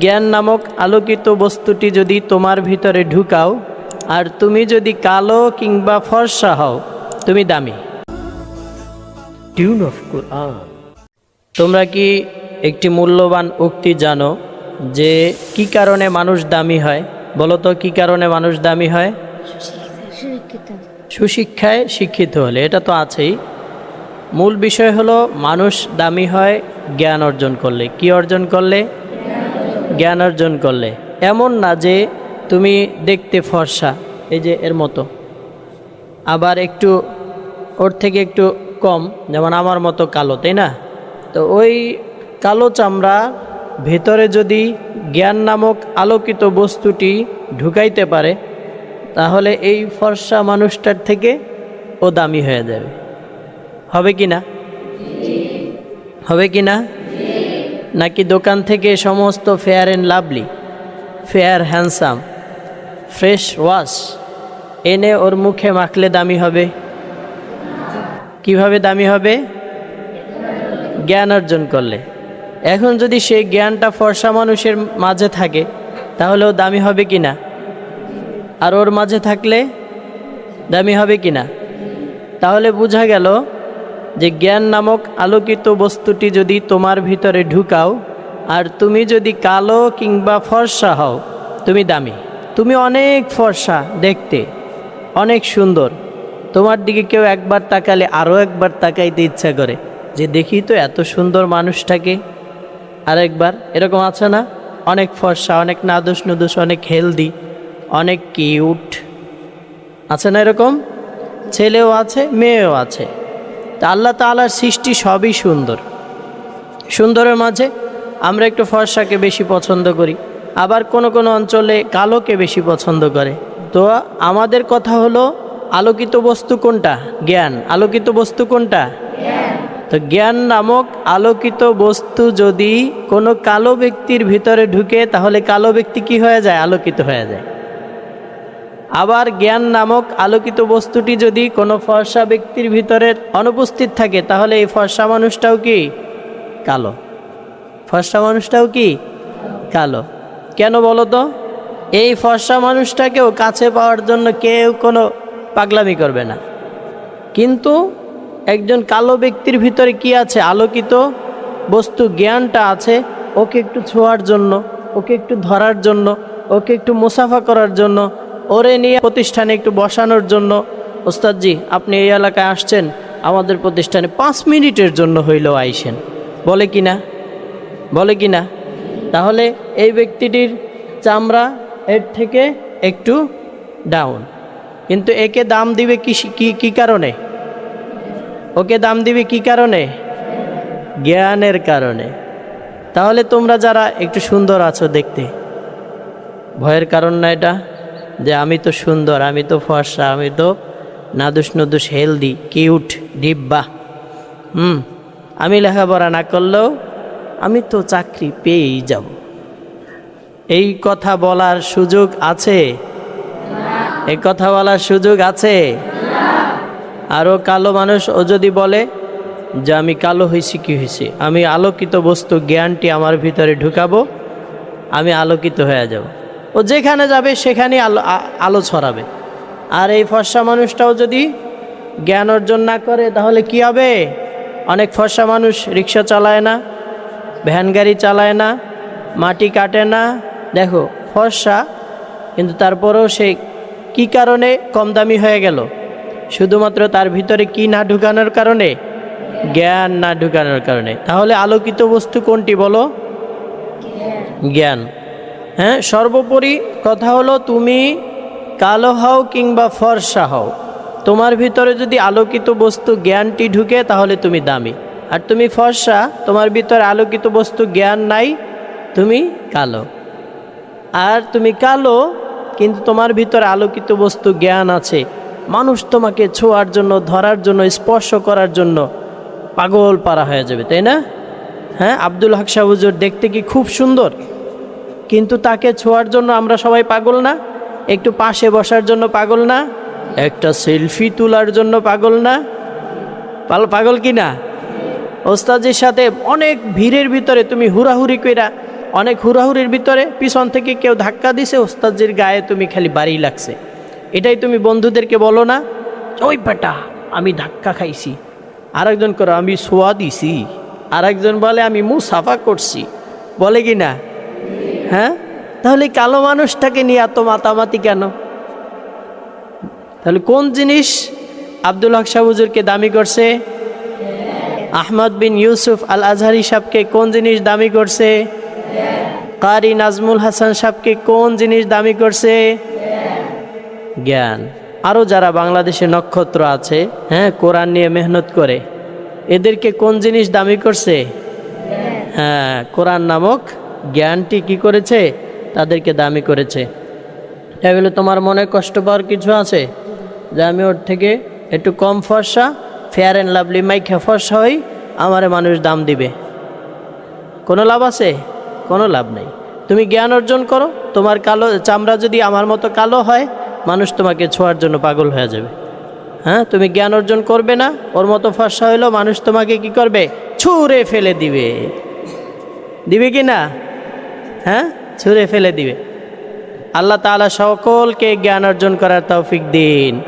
জ্ঞান নামক আলোকিত বস্তুটি যদি তোমার ভিতরে ঢুকাও আর তুমি যদি কালো কিংবা ফর্সা হও তুমি দামি। টিউন অফ কোরআন তোমরা কি একটি মূল্যবান উক্তি জানো যে কি কারণে মানুষ দামি হয়? বলো তো কি কারণে মানুষ দামি হয়? সুশিক্ষায় শিক্ষিত হলে এটা তো আছেই। মূল বিষয় হলো মানুষ দামি হয় জ্ঞান অর্জন করলে। কি অর্জন করলে? জ্ঞান অর্জন করলে। এমন না যে তুমি দেখতে ফর্সা, এই যে এর মতো। আবার একটু, ওর থেকে একটু কম, যেমন আমার মতো কালো, তাই না? তো ওই কালো চামড়া ভেতরে যদি জ্ঞান নামক আলোকিত বস্তুটি ঢুকাইতে পারে, তাহলে এই ফর্সা মানুষটার থেকে ও দামি হয়ে যাবে। হবে কি না? হবে কি না? নাকি দোকান থেকে সমস্ত Fair and Lovely Fair Handsome fresh wash এনে ওর মুখে মাখলে দামি হবে? কীভাবে দামি হবে? জ্ঞান অর্জন করলে। এখন যদি সেই জ্ঞানটা ফর্সা মানুষের মাঝে থাকে, তাহলে ও দামি হবে কি না? আর ওর মাঝে থাকলে দামি হবে কি না? তাহলে বোঝা গেল যে জ্ঞান নামক আলোকিত বস্তুটি যদি তোমার ভিতরে ঢুকাও, আর তুমি যদি কালো কিংবা ফর্সা হও, তুমি দামি। তুমি অনেক ফর্সা দেখতে, অনেক সুন্দর। তোমার দিকে কেউ একবার তাকালে আরও একবার তাকাইতে ইচ্ছা করে যে দেখি তো এত সুন্দর মানুষটাকে। আরেকবার, এরকম আছে না? অনেক ফর্সা, অনেক নাদুস নুদুস, অনেক হেলদি, অনেক কিউট। আছে না এরকম? ছেলেও আছে, মেয়েও আছে। তা আল্লাহ তালার সৃষ্টি সবই সুন্দর। সুন্দরের মাঝে আমরা একটু ফর্সাকে বেশি পছন্দ করি আবার কোনো কোনো অঞ্চলে কালোকে বেশি পছন্দ করে। তো আমাদের কথা হলো আলোকিত বস্তু কোনটা? জ্ঞান। আলোকিত বস্তু কোনটা? তো জ্ঞান নামক আলোকিত বস্তু যদি কোনো কালো ব্যক্তির ভিতরে ঢুকে তাহলে কালো ব্যক্তি কি হয়ে যায়? আলোকিত হয়ে যায়। আবার জ্ঞান নামক আলোকিত বস্তুটি যদি কোনো ফর্সা ব্যক্তির ভিতরে অনুপস্থিত থাকে, তাহলে এই ফর্সা মানুষটাও কি? কালো। ফর্সা মানুষটাও কি? কালো। কেন বলো তো? এই ফর্সা মানুষটাকেও কাছে পাওয়ার জন্য কেউ কোনো পাগলামি করবে না। কিন্তু একজন কালো ব্যক্তির ভিতরে কি আছে? আলোকিত বস্তু, জ্ঞানটা আছে, ওকে একটু ছোঁয়ার জন্য, ওকে একটু ধরার জন্য, ওকে একটু মুসাফা করার জন্য ওরে নিয়ে প্রতিষ্ঠানে একটু বসানোর জন্য। ওস্তাদজি, আপনি এই এলাকায় আসছেন, আমাদের প্রতিষ্ঠানে পাঁচ মিনিটের জন্য হইলেও আইসেন। বলে কি না? বলে কি না? তাহলে এই ব্যক্তিটির চামড়া এর থেকে একটু ডাউন কিন্তু একে দাম দিবে কি কি কি কারণে? ওকে দাম দিবে কি কারণে? জ্ঞানের কারণে। তাহলে তোমরা যারা একটু সুন্দর আছো দেখতে, ভয়ের কারণ না এটা? যে আমি তো সুন্দর, আমি তো ফর্সা, আমি তো নাদুস নদুস হেলদি, কিউট ডিব্বা হুম, আমি লেখাপড়া না করলেও আমি তো চাকরি পেয়েই যাব। এই কথা বলার সুযোগ আছে? এই কথা বলার সুযোগ আছে? আরও কালো মানুষ ও যদি বলে যে আমি কালো হয়েছি কি হয়েছি আমি আলোকিত বস্তু, জ্ঞানটি আমার ভিতরে ঢুকাবো, আমি আলোকিত হয়ে যাব। ও যেখানে যাবে সেখানে আলো আলো ছড়াবে। আর এই ফর্সা মানুষটাও যদি জ্ঞান অর্জন না করে তাহলে কি হবে? অনেক ফর্সা মানুষ রিক্সা চালায় না ভ্যান গাড়ি চালায় না মাটি কাটে না। দেখো ফর্সা কিন্তু তারপরেও সে কি কারণে কম দামি হয়ে গেল? শুধুমাত্র তার ভিতরে কি না ঢুকানোর কারণে? জ্ঞান না ঢুকানোর কারণে। তাহলে আলোকিত বস্তু কোনটি বলো? জ্ঞান। হ্যাঁ সর্বোপরি কথা হলো তুমি কালো হও কিংবা ফর্সা হও। তোমার ভিতরে যদি আলোকিত বস্তু জ্ঞানটি ঢুকে, তাহলে তুমি দামি। আর তুমি ফর্সা, তোমার ভিতরে আলোকিত বস্তু জ্ঞান নাই, তুমি কালো। আর তুমি কালো, কিন্তু তোমার ভিতরে আলোকিত বস্তু জ্ঞান আছে। মানুষ তোমাকে ছোঁয়ার জন্য, ধরার জন্য, স্পর্শ করার জন্য পাগল পারা হয়ে যাবে, তাই না? হ্যাঁ আব্দুল হক শাহ হুজুর, দেখতে কি খুব সুন্দর? কিন্তু তাকে ছোঁয়ার জন্য আমরা সবাই পাগল না? একটু পাশে বসার জন্য পাগল না? একটা সেলফি তোলার জন্য পাগল না? পাগল কি না? ওস্তাদের সাথে অনেক ভিড়ের ভিতরে তুমি হুড়াহুড়ি কইরা, অনেক হুড়াহুড়ির ভিতরে পিছন থেকে কেউ ধাক্কা দিছে ওস্তাদজির গায়ে তুমি খালি বাড়ি লাগছে। এটাই তুমি বন্ধুদেরকে বলো না? ওই বেটা, আমি ধাক্কা খাইছি। আরেকজন করো, আমি সোয়া দিছি। আরেকজন বলে, আমি মুসাফা করছি। বলে কি না? হ্যাঁ? তাহলে কালো মানুষটাকে নিয়ে এত মাতামাতি কেন? তাহলে কোন জিনিস আব্দুল হক শাহ হুজুরকে দামি করছে? আহমদ বিন ইউসুফ আল আজহারি সাহেবকে কোন জিনিস দামি করছে? কারি নাজমুল হাসান সাহেবকে কোন জিনিস দামি করছে? জ্ঞান। আরও যারা বাংলাদেশে নক্ষত্র আছে হ্যাঁ কোরআন নিয়ে মেহনত করে, এদেরকে কোন জিনিস দামি করছে? হ্যাঁ কোরআন নামক জ্ঞানটি কি করেছে? তাদেরকে দামি করেছে। তাই বলে, তোমার মনে কষ্ট পাওয়ার কিছু আছে? যে আমি ওর থেকে একটু কম ফর্সা ফেয়ার অ্যান্ড লাভলি মাইখা ফর্সা হই, আমারে মানুষ দাম দিবে। কোনো লাভ আছে? কোনো লাভ নেই। তুমি জ্ঞান অর্জন করো, তোমার কালো চামড়া যদি আমার মতো কালো হয়, মানুষ তোমাকে ছোঁয়ার জন্য পাগল হয়ে যাবে। হ্যাঁ তুমি জ্ঞান অর্জন করবে না, ওর মতো ফর্সা হইলেও মানুষ তোমাকে কি করবে? ছুঁড়ে ফেলে দিবে। দিবে কি না? হ্যাঁ? ছুঁড়ে ফেলে দিবে। আল্লাহ তালা সকলকে জ্ঞান অর্জন করার তৌফিক দিন।